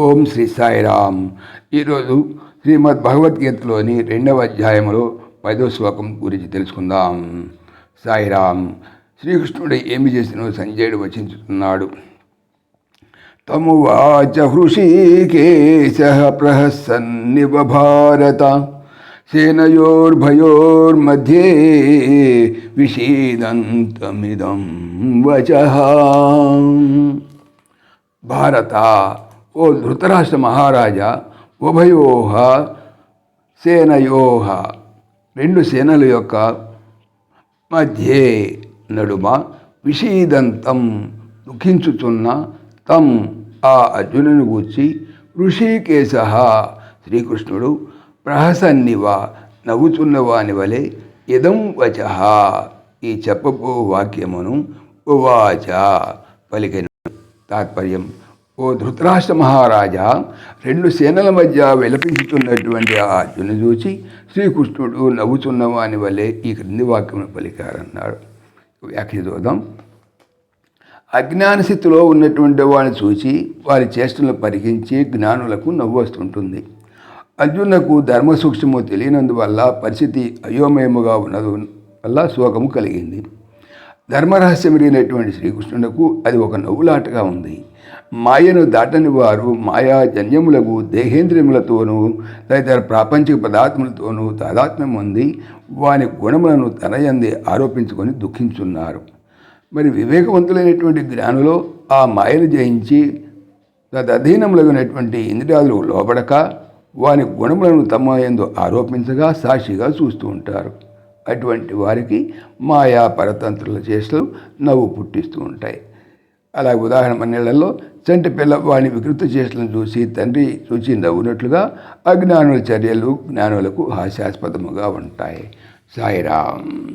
ఓం శ్రీ సాయిరామ్. ఈరోజు శ్రీమద్ భగవద్గీతలోని రెండవ అధ్యాయంలో పదో శ్లోకం గురించి తెలుసుకుందాం. సాయిరామ్ శ్రీకృష్ణుడు ఏమి చేసినో సంజయుడు వచించుతున్నాడు. తమువాచ హృషీకేశ ప్రహసన్నివ భారత సేనయోర్భయోర్మధ్యే విషీదంతమిదం వచ. భారత ఓ ధృతరాష్ట్ర మహారాజా ఉభయోహ సేనయోహ రెండు సేనల యొక్క మధ్యే నడుమ విషీదంతం దుఃఖించుచున్న తం ఆ అర్జునుని గూర్చి ఋషికేశ శ్రీకృష్ణుడు ప్రహసన్నివ నవ్వుచున్నవాని వలె ఇదం వచ. ఈ చెప్పబో వాక్యమును ఉవాచ పలికెను. తాత్పర్యం ఓ ధృతరాష్ట్ర మహారాజా రెండు సేనల మధ్య విలపించుతున్నటువంటి ఆ అర్జును చూచి శ్రీకృష్ణుడు నవ్వుతున్నవాని వలె ఈ క్రింది వాక్యం పలికారన్నాడు. వ్యాఖ్య చూద్దాం. అజ్ఞాన స్థితిలో ఉన్నటువంటి వారిని చూసి వారి చేష్టలను పరిగించి జ్ఞానులకు నవ్వు వస్తుంటుంది అర్జునకు ధర్మ సూక్ష్మము తెలియనందువల్ల పరిస్థితి అయోమయముగా ఉన్నది వల్ల శోకము కలిగింది. ధర్మరహస్యం ఎరిగినటువంటి శ్రీకృష్ణునకు అది ఒక నవ్వులాటగా ఉంది. మాయను దాటని వారు మాయా జన్యములకు దేహేంద్రియములతోనూ తదితర ప్రాపంచిక పదార్థములతోనూ తాదాత్మ్యం ఉంది వాని గుణములను తనయంది ఆరోపించుకొని దుఃఖించున్నారు. మరి వివేకవంతులైనటువంటి జ్ఞానులో ఆ మాయను జయించి తదధీనములగినటువంటి ఇంద్రియాలు లోబడక వాని గుణములను తమ ఎందు ఆరోపించగా సాక్షిగా చూస్తూ ఉంటారు. అటువంటి వారికి మాయా పరతంత్రుల చేష్టలు నవ్వు పుట్టిస్తూ ఉంటాయి. అలాగే ఉదాహరణ మన్నేళ్ళలో చంటి పిల్లవాడిని వాని వికృత చూసి తండ్రి చూచి నవ్వునట్లుగా అజ్ఞానుల చర్యలు జ్ఞానులకు హాస్యాస్పదముగా ఉంటాయి. సాయిరామ్.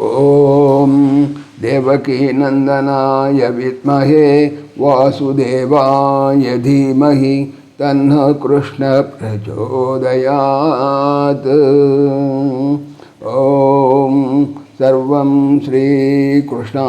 ఓం దేవకీ నందనాయ విద్మహే వాసుదేవాయ ధీమహి తన్న కృష్ణ ప్రచోదయాత్. ఓం సర్వం శ్రీకృష్ణార్పణమస్తు.